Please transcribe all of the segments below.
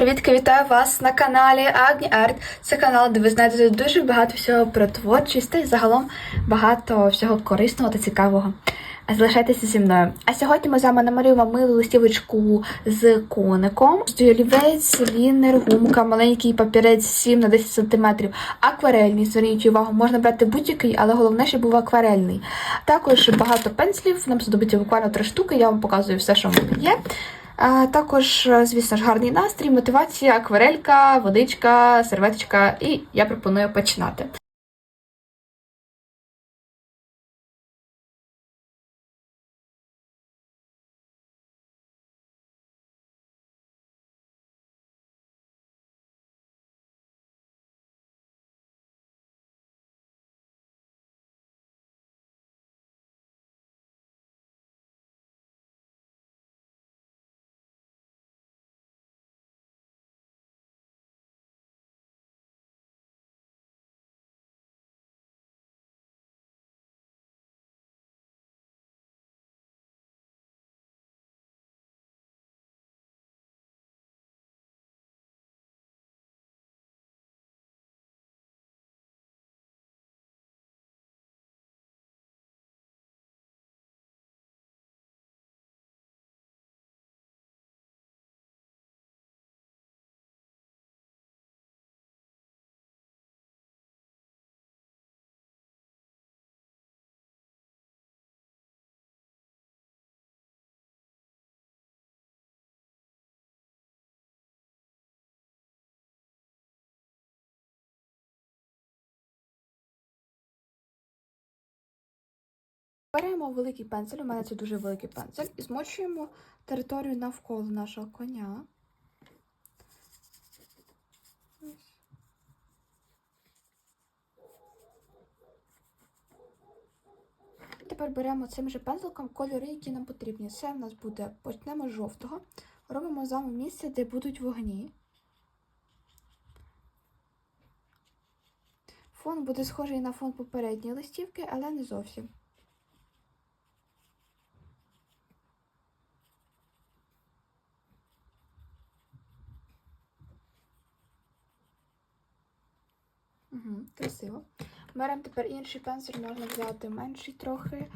Привітки, вітаю вас на каналі Агні Арт. Це канал, де ви знайдете дуже багато всього про творчість та й загалом багато всього корисного та цікавого. Залишайтеся зі мною. А сьогодні ми з вами намалюємо милу листівочку з коником. Олівець, лінер, гумка, маленький папірець 7 на 10 см. Акварельний, зверніть увагу, можна брати будь-який, але головне, щоб був акварельний. Також багато пензлів, нам знадобиться буквально три штуки, я вам показую все, що в мене є. Також, е, звісно ж, гарний настрій, мотивація, акварелька, водичка, серветочка, і я пропоную починати. Беремо великий пензель, у мене це дуже великий пензель, і змочуємо територію навколо нашого коня. Тепер беремо цим же пензликом кольори, які нам потрібні. Це в нас буде, почнемо з жовтого. Робимо з вами місце, де будуть вогні. Фон буде схожий на фон попередньої листівки, але не зовсім. Угу, красиво. Беремо тепер інший пензель, можна взяти менший трохи.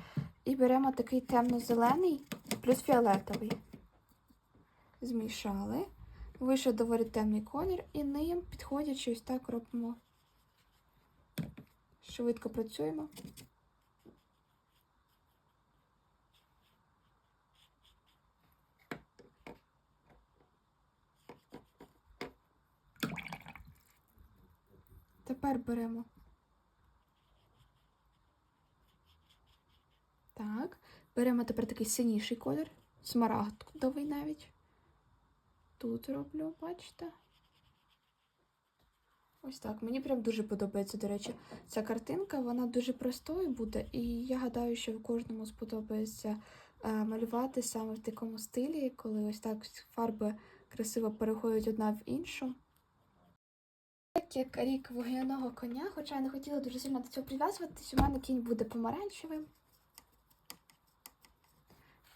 І беремо такий темно-зелений плюс фіолетовий. Змішали. Вийшов доволі темний колір, і ним, підходячи, ось так робимо. Швидко працюємо. Тепер беремо. Так, беремо тепер такий синіший колір, смарагдовий навіть. Тут роблю, бачите? Ось так. Мені прям дуже подобається, до речі, ця картинка, вона дуже простою буде, і я гадаю, що кожному сподобається е, малювати саме в такому стилі, коли ось так фарби красиво переходять одна в іншу. Так як рік вогняного коня, хоча я не хотіла дуже сильно до цього прив'язуватись, у мене кінь буде помаранчевим,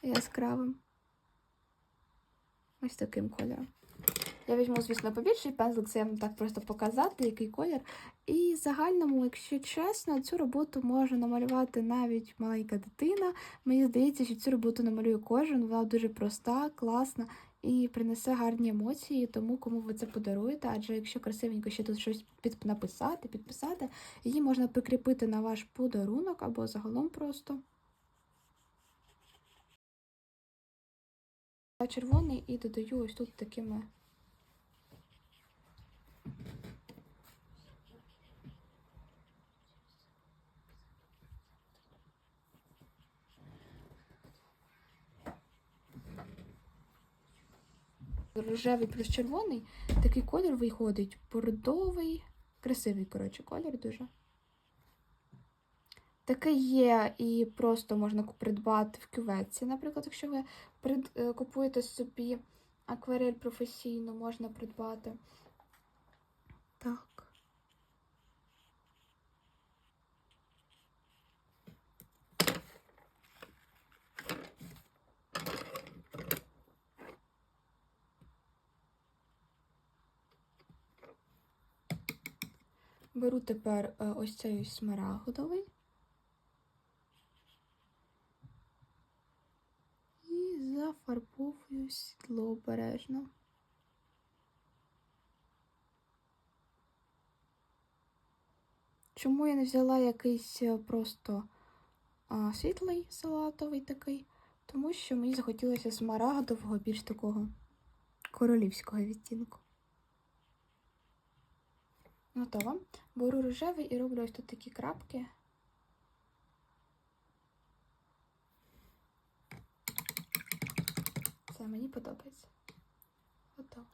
яскравим. Ось таким кольором. Я візьму, звісно, побільший пензлик, це я вам так просто показати, який колір. І в загальному, якщо чесно, цю роботу може намалювати навіть маленька дитина. Мені здається, що цю роботу намалює кожен, вона дуже проста, класна і принесе гарні емоції, тому кому ви це подаруєте, адже якщо красивенько ще тут щось під написати, підписати, її можна прикріпити на ваш подарунок або загалом просто. Червоний і додаю ось тут такими. Рожевий плюс червоний, такий колір виходить бордовий, красивий, коротше, колір дуже. Таке є і просто можна придбати в кюветці. Наприклад, якщо ви е, купуєте собі акварель професійно, можна придбати. Так. Беру тепер е, ось цей ось смарагдовий. І зафарбовую сідло обережно. Чому я не взяла якийсь е, просто а, світлий салатовий такий? Тому що мені захотілося смарагдового, більш такого королівського відтінку. Готово. Беру рожевий і роблю ось тут такі крапки. Це мені подобається. Готово.